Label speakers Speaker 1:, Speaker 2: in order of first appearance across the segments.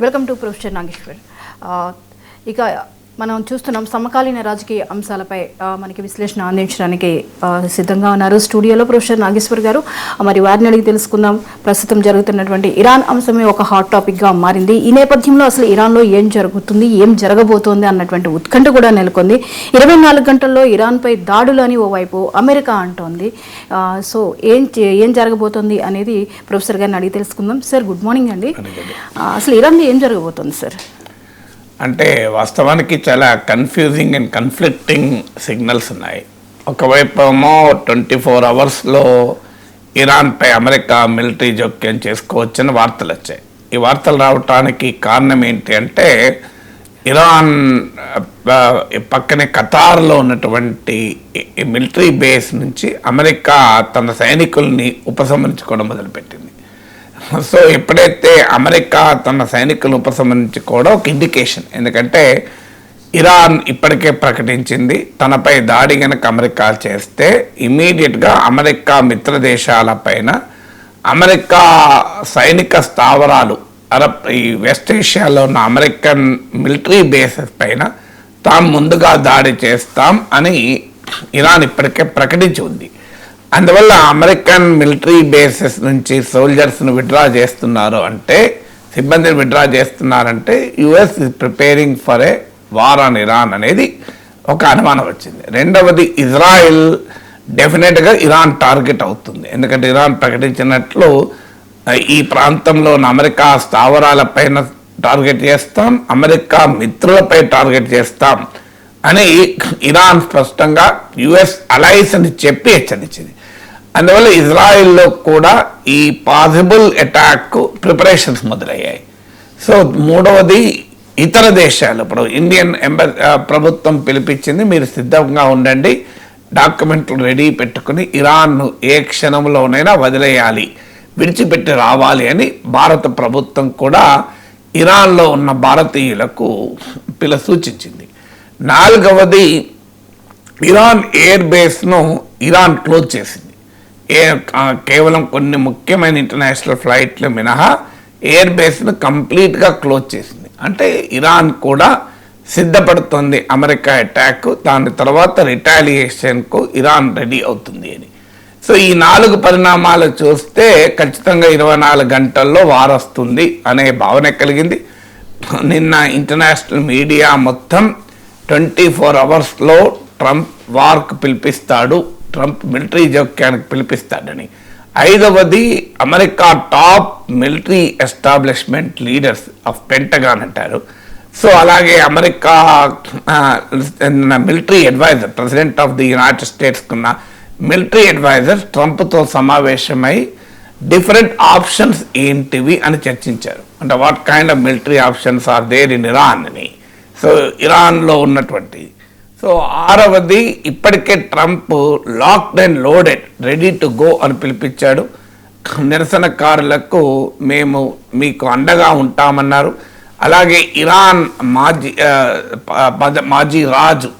Speaker 1: Welcome to professor Nageshwar ఇక మనం చూస్తున్నాం సమకాలీన రాజకీయ అంశాలపై మనకి విశ్లేషణ అందించడానికి సిద్ధంగా ఉన్నారు. స్టూడియోలో ప్రొఫెసర్ నాగేశ్వర్ గారు మరి వారిని అడిగి తెలుసుకుందాం. ప్రస్తుతం జరుగుతున్నటువంటి ఇరాన్ అంశమే ఒక హాట్ టాపిక్గా మారింది. ఈ నేపథ్యంలో అసలు ఇరాన్లో ఏం జరుగుతుంది ఏం జరగబోతోంది అన్నటువంటి ఉత్కంఠ కూడా నెలకొంది. ఇరవై నాలుగు గంటల్లో ఇరాన్పై దాడులు అని ఓవైపు అమెరికా అంటోంది. సో ఏం ఏం జరగబోతోంది అనేది ప్రొఫెసర్ గారిని అడిగి తెలుసుకుందాం. సార్ గుడ్ మార్నింగ్ అండి. అసలు ఇరాన్లో ఏం జరగబోతోంది సార్?
Speaker 2: అంటే వాస్తవానికి చాలా కన్ఫ్యూజింగ్ అండ్ కన్ఫ్లిక్టింగ్ సిగ్నల్స్ ఉన్నాయి. ఒకవైపు ఏమో ట్వంటీ ఫోర్ అవర్స్లో ఇరాన్పై అమెరికా మిలిటరీ జోక్యం చేసుకోవచ్చని వార్తలు వచ్చాయి. ఈ వార్తలు రావటానికి కారణం ఏంటి అంటే ఇరాన్ పక్కనే ఖతార్లో ఉన్నటువంటి ఈ మిలిటరీ బేస్ నుంచి అమెరికా తన సైనికుల్ని ఉపసంహరించుకోవడం మొదలుపెట్టింది. సో ఎప్పుడైతే అమెరికా తన సైనికులను ఉపసంహరించుకోవడం ఒక ఇండికేషన్ ఎందుకంటే ఇరాన్ ఇప్పటికే ప్రకటించింది తనపై దాడి గనక అమెరికా చేస్తే ఇమీడియట్గా అమెరికా మిత్ర దేశాలపైన అమెరికా సైనిక స్థావరాలు అరబ్ ఈ వెస్ట్ ఏషియాలో ఉన్న అమెరికన్ మిలిటరీ బేసెస్ పైన తాము ముందుగా దాడి చేస్తాం అని ఇరాన్ ఇప్పటికే ప్రకటించి ఉంది. అందువల్ల అమెరికన్ మిలిటరీ బేసెస్ నుంచి సోల్జర్స్ను విడ్రా చేస్తున్నారు అంటే సిబ్బందిని విడ్రా చేస్తున్నారంటే US is preparing for a war on Iran అనేది ఒక అనుమానం వచ్చింది. రెండవది ఇజ్రాయిల్ డెఫినెట్గా ఇరాన్ టార్గెట్ అవుతుంది. ఎందుకంటే ఇరాన్ ప్రకటించినట్లు ఈ ప్రాంతంలో అమెరికా స్థావరాలపైన టార్గెట్ చేస్తాం అమెరికా మిత్రులపై టార్గెట్ చేస్తాం అని ఇరాన్ స్పష్టంగా యుఎస్ అలైస్ అని చెప్పి హెచ్చరించింది. అందువల్ల ఇజ్రాయెల్లో కూడా ఈ పాసిబుల్ అటాక్ ప్రిపరేషన్స్ మొదలయ్యాయి. సో మూడవది ఇతర దేశాలు. ఇప్పుడు ఇండియన్ ఎంబ ప్రభుత్వం పిలిపించింది మీరు సిద్ధంగా ఉండండి డాక్యుమెంట్లు రెడీ పెట్టుకుని ఇరాన్ను ఏ క్షణంలోనైనా వదిలేయాలి విడిచిపెట్టి రావాలి అని భారత ప్రభుత్వం కూడా ఇరాన్లో ఉన్న భారతీయులకు పిల సూచించింది. నాలుగవది ఇరాన్ ఎయిర్ బేస్ను ఇరాన్ క్లోజ్ చేసింది. ఏ కేవలం కొన్ని ముఖ్యమైన ఇంటర్నేషనల్ ఫ్లైట్లు మినహా ఎయిర్ బేస్ను కంప్లీట్గా క్లోజ్ చేసింది. అంటే ఇరాన్ కూడా సిద్ధపడుతుంది అమెరికా అటాక్ దాని తర్వాత రిటాలియేషన్కు ఇరాన్ రెడీ అవుతుంది అని. సో ఈ నాలుగు పరిణామాలు చూస్తే ఖచ్చితంగా ఇరవై నాలుగు గంటల్లో వారొస్తుంది అనే భావన కలిగింది. నిన్న ఇంటర్నేషనల్ మీడియా మొత్తం ట్వంటీ ఫోర్ అవర్స్లో ట్రంప్ వార్కు పిలిపిస్తాడు. ట్రంప్ మిలిటరీ జోక్యానికి పిలిపిస్తాడని. ఐదవది America top military establishment leaders of Pentagon అంటారు. సో అలాగే America military adviser president of the United స్టేట్స్కున్న military adviser ట్రంప్తో సమావేశమై డిఫరెంట్ ఆప్షన్స్ ఏంటివి అని చర్చించారు. అంటే what kind of military options are there in Iran అని. సో ఇరాన్లో ఉన్నటువంటి సో ఆరవది ఇప్పటికే Trump locked and loaded ready to go అని పిలిపించాడు. నిరసనకారులకు మేము మీకు అండగా ఉంటామన్నారు. అలాగే ఇరాన్ మాజీ మాజీ రాజు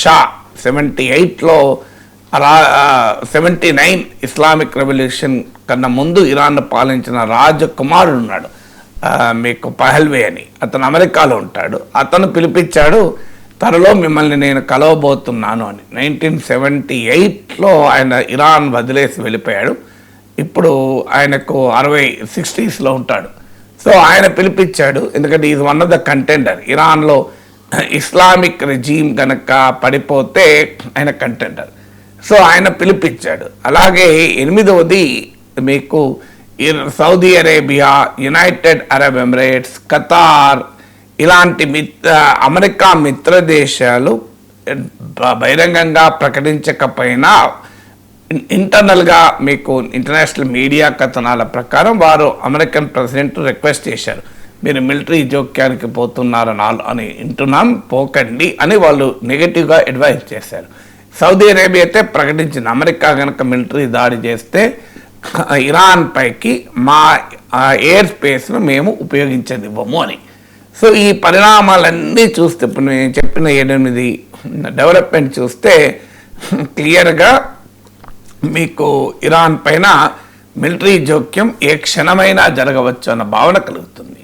Speaker 2: షా సెవెంటీ ఎయిట్లో రా సెవెంటీ నైన్ ఇస్లామిక్ రెవల్యూషన్ కన్నా ముందు ఇరాన్ పాలించిన రాజకుమారుడు ఉన్నాడు మీకు పహల్వే అని. అతను అమెరికాలో ఉంటాడు. అతను పిలిపించాడు త్వరలో మిమ్మల్ని నేను కలవబోతున్నాను అని. నైన్టీన్ సెవెంటీ ఎయిట్లో ఆయన ఇరాన్ వదిలేసి వెళ్ళిపోయాడు. ఇప్పుడు ఆయనకు అరవై సిక్స్టీస్లో ఉంటాడు. సో ఆయన పిలిపించాడు ఎందుకంటే is one of the contender ఇరాన్లో ఇస్లామిక్ రిజీమ్ కనుక పడిపోతే ఆయన కంటెండర్ సో ఆయన పిలిపించాడు. అలాగే ఎనిమిదవది మీకు ఇర్- Saudi Arabia United Arab Emirates Qatar ఇలాంటి మిత్ర అమెరికా మిత్ర దేశాలు బహిరంగంగా ప్రకటించకపోయినా ఇంటర్నల్గా మీకు ఇంటర్నేషనల్ మీడియా కథనాల ప్రకారం వారు అమెరికన్ ప్రెసిడెంట్ రిక్వెస్ట్ చేశారు. మీరు మిలిటరీ జోక్యానికి పోతున్నారు ఆల్- అని వింటున్నాం పోకండి అని వాళ్ళు నెగటివ్గా అడ్వైజ్ చేశారు. సౌదీ అరేబియా అయితే ప్రకటించింది. అమెరికా కనుక మిలిటరీ దాడి చేస్తే ఇరాన్ పైకి మా ఎయిర్ స్పేస్ను మేము ఉపయోగించనివ్వము అని. సో ఈ పరిణామాలన్నీ చూస్తే ఇప్పుడు నేను చెప్పిన ఎనిమిది డెవలప్మెంట్ చూస్తే క్లియర్గా మీకు ఇరాన్ పైన మిలిటరీ జోక్యం ఏ క్షణమైనా జరగవచ్చు అన్న భావన కలుగుతుంది.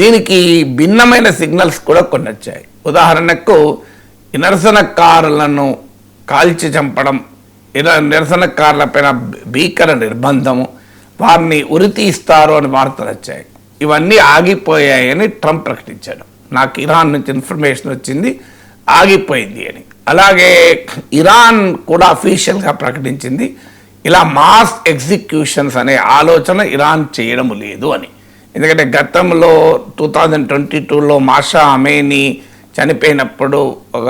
Speaker 2: దీనికి భిన్నమైన సిగ్నల్స్ కూడా కొన్ని వచ్చాయి. ఉదాహరణకు ఈ నిరసనకారులను కాల్చి చంపడం ఇలా నిరసనకారులపైన భీకర నిర్బంధము వారిని ఉరితీస్తారు అని వార్తలు వచ్చాయి. ఇవన్నీ ఆగిపోయాయని ట్రంప్ ప్రకటించాడు. నాకు ఇరాన్ నుంచి ఇన్ఫర్మేషన్ వచ్చింది ఆగిపోయింది అని. అలాగే ఇరాన్ కూడా అఫీషియల్గా ప్రకటించింది ఇలా మాస్ ఎగ్జిక్యూషన్స్ అనే ఆలోచన ఇరాన్ చేయడం లేదు అని. ఎందుకంటే గతంలో టూ థౌజండ్ ట్వంటీ టూలో మాషా అమేని చనిపోయినప్పుడు ఒక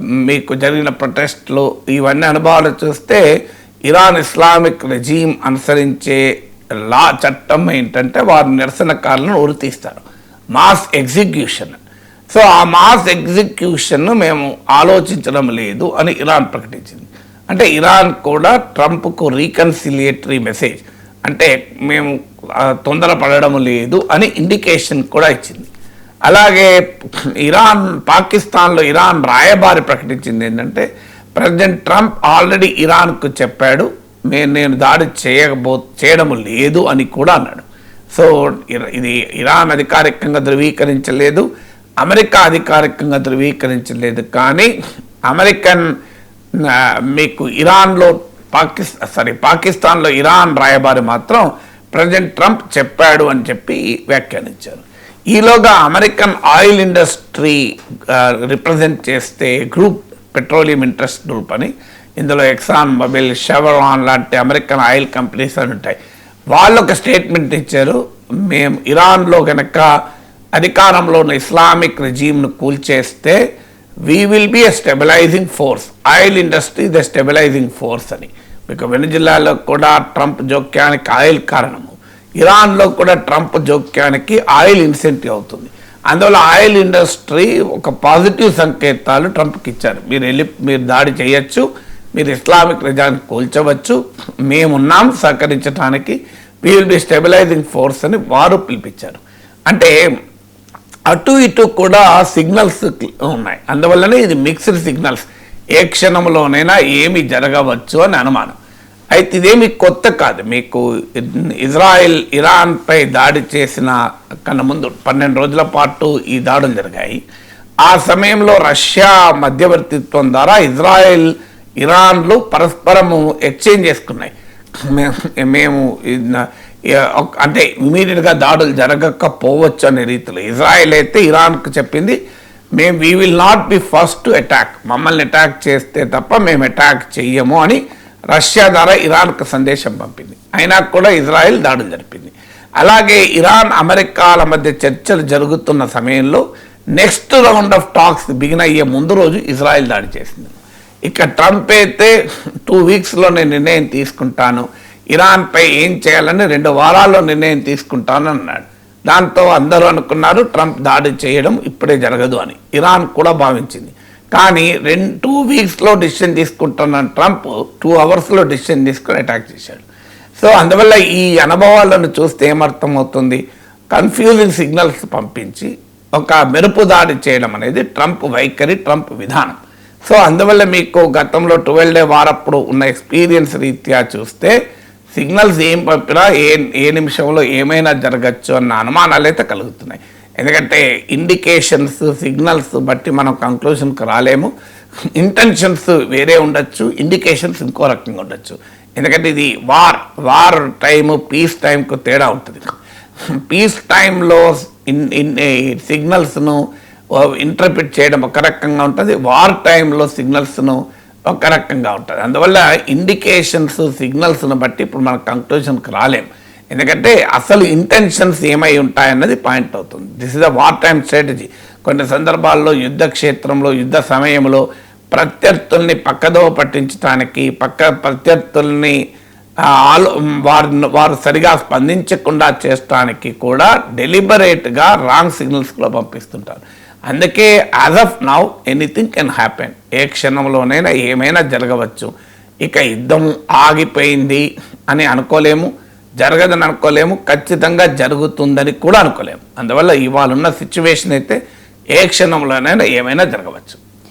Speaker 2: మీకు జరిగిన ప్రొటెస్ట్లు ఇవన్నీ అనుభవాలు చూస్తే ఇరాన్ ఇస్లామిక్ రెజీమ్ అనుసరించే లా చట్టం ఏంటంటే వారు నిరసనకారులను ఉరితీస్తారు. మాస్ ఎగ్జిక్యూషన్ సో ఆ మాస్ ఎగ్జిక్యూషన్ను మేము ఆలోచించడం లేదు అని ఇరాన్ ప్రకటించింది. అంటే ఇరాన్ కూడా ట్రంప్కు రీకన్సిలియేటరీ మెసేజ్. అంటే మేము తొందరపడడం లేదు అని ఇండికేషన్ కూడా ఇచ్చింది. అలాగే ఇరాన్ పాకిస్తాన్లో ఇరాన్ రాయబారి ప్రకటించింది ఏంటంటే ప్రెసిడెంట్ ట్రంప్ ఆల్రెడీ ఇరాన్కు చెప్పాడు నేను నేను దాడి చేయబో చేయడం లేదు అని కూడా అన్నాడు. సో ఇది ఇరాన్ అధికారికంగా ధృవీకరించలేదు అమెరికా అధికారికంగా ధృవీకరించలేదు. కానీ అమెరికన్ మీకు ఇరాన్లో పాకిస్తా సారీ పాకిస్తాన్లో ఇరాన్ రాయబారి మాత్రం ప్రజెంట్ ట్రంప్ చెప్పాడు అని చెప్పి వ్యాఖ్యానించారు. ఈలోగా అమెరికన్ ఆయిల్ ఇండస్ట్రీ రిప్రజెంట్ చేస్తే గ్రూప్ పెట్రోలియం ఇంట్రెస్ట్ గ్రూప్ అని ఇందులో ఎక్సాన్ మొబైల్ షెవరాన్ లాంటి అమెరికన్ ఆయిల్ కంపెనీస్ అని ఉంటాయి. వాళ్ళు ఒక స్టేట్మెంట్ ఇచ్చారు మేము ఇరాన్లో కనుక అధికారంలో ఉన్న ఇస్లామిక్ రిజీమ్ను కూల్చేస్తే we will be a stabilising force oil industry the stabilising force అని. మీకు వెనుజిల్లాలో కూడా ట్రంప్ జోక్యానికి ఆయిల్ కారణము. ఇరాన్లో కూడా ట్రంప్ జోక్యానికి ఆయిల్ ఇన్సెంటివ్ అవుతుంది. అందువల్ల ఆయిల్ ఇండస్ట్రీ ఒక పాజిటివ్ సంకేతాలు ట్రంప్కి ఇచ్చారు. మీరు వెళ్ళి మీరు దాడి చేయొచ్చు. మీరు ఇస్లామిక్ రిజాన్ని కూల్చవచ్చు. మేమున్నాం సహకరించడానికి we will be stabilising force అని వారు పిలిపించారు. అంటే అటు ఇటు కూడా సిగ్నల్స్ ఉన్నాయి. అందువల్లనే ఇది మిక్స్డ్ సిగ్నల్స్ ఏ క్షణంలోనైనా ఏమి జరగవచ్చు అని అనుమానం. అయితే ఇదేమి కొత్త కాదు. మీకు ఇజ్రాయెల్ ఇరాన్పై దాడి చేసిన కన్నా ముందు పన్నెండు రోజుల పాటు ఈ దాడులు జరిగాయి. ఆ సమయంలో రష్యా మధ్యవర్తిత్వం ద్వారా ఇజ్రాయెల్ ఇరాన్లు పరస్పరము ఎక్స్చేంజ్ చేసుకున్నాయి. మేము అంటే ఇమీడియట్గా దాడులు జరగకపోవచ్చు అనే రీతిలో. ఇజ్రాయెల్ అయితే ఇరాన్కు చెప్పింది మేము we will not be first to attack మమ్మల్ని అటాక్ చేస్తే తప్ప మేము అటాక్ చెయ్యము అని రష్యా ద్వారా ఇరాన్కు సందేశం పంపింది. అయినా కూడా ఇజ్రాయెల్ దాడులు జరిపింది. అలాగే ఇరాన్ అమెరికాల మధ్య చర్చలు జరుగుతున్న సమయంలో next round of talks begin అయ్యే ముందు రోజు ఇజ్రాయెల్ దాడి చేసింది. ఇక ట్రంప్ అయితే టూ వీక్స్లో నేను నిర్ణయం తీసుకుంటాను. ఇరాన్పై ఏం చేయాలని రెండు వారాల్లో నిర్ణయం తీసుకుంటాను అన్నాడు. దాంతో అందరూ అనుకున్నారు ట్రంప్ దాడి చేయడం ఇప్పుడే జరగదు అని. ఇరాన్ కూడా భావించింది. కానీ రెండు టూ వీక్స్లో డిసిషన్ తీసుకుంటున్న ట్రంప్ టూ అవర్స్లో డిసిషన్ తీసుకొని అటాక్ చేశాడు. సో అందువల్ల ఈ అనుభవాలను చూస్తే ఏమర్థమవుతుంది? కన్ఫ్యూజింగ్ సిగ్నల్స్ పంపించి ఒక మెరుపు దాడి చేయడం అనేది ట్రంప్ వైఖరి ట్రంప్ విధానం. సో అందువల్ల మీకు గతంలో ట్వెల్వ్ డే వారప్పుడు ఉన్న ఎక్స్పీరియన్స్ రీత్యా చూస్తే సిగ్నల్స్ ఏం పంపినా ఏ ఏ నిమిషంలో ఏమైనా జరగచ్చు అన్న అనుమానాలు అయితే కలుగుతున్నాయి. ఎందుకంటే ఇండికేషన్స్ సిగ్నల్స్ బట్టి మనం కంక్లూషన్కి రాలేము. ఇంటెన్షన్స్ వేరే ఉండొచ్చు ఇండికేషన్స్ ఇంకో రకంగా ఉండొచ్చు. ఎందుకంటే ఇది వార్ వార్ టైము పీస్ టైంకు తేడా ఉంటుంది. పీస్ టైంలో ఇన్ ఇన్ సిగ్నల్స్ను ఇంటర్ప్రిట్ చేయడం ఒక రకంగా ఉంటుంది. వార్ టైంలో సిగ్నల్స్ను ఒక రకంగా ఉంటుంది. అందువల్ల ఇండికేషన్స్ సిగ్నల్స్ను బట్టి ఇప్పుడు మనం కంక్లూషన్కి రాలేం. ఎందుకంటే అసలు ఇంటెన్షన్స్ ఏమై ఉంటాయన్నది పాయింట్ అవుతుంది. This is a war time strategy కొన్ని సందర్భాల్లో యుద్ధ క్షేత్రంలో యుద్ధ సమయంలో ప్రత్యర్థుల్ని పక్కదో పట్టించడానికి పక్క ప్రత్యర్థుల్ని ఆలో వారు వారు సరిగా స్పందించకుండా చేయడానికి కూడా డెలిబరేట్గా రాంగ్ సిగ్నల్స్ కూడా పంపిస్తుంటారు. అందుకే as of now anything can happen ఏ క్షణంలోనైనా ఏమైనా జరగవచ్చు. ఇక యుద్ధం ఆగిపోయింది అని అనుకోలేము. జరగదని అనుకోలేము. ఖచ్చితంగా జరుగుతుందని కూడా అనుకోలేము. అందువల్ల ఇవాళ ఉన్న సిచ్యువేషన్ అయితే ఏ క్షణంలోనైనా ఏమైనా జరగవచ్చు.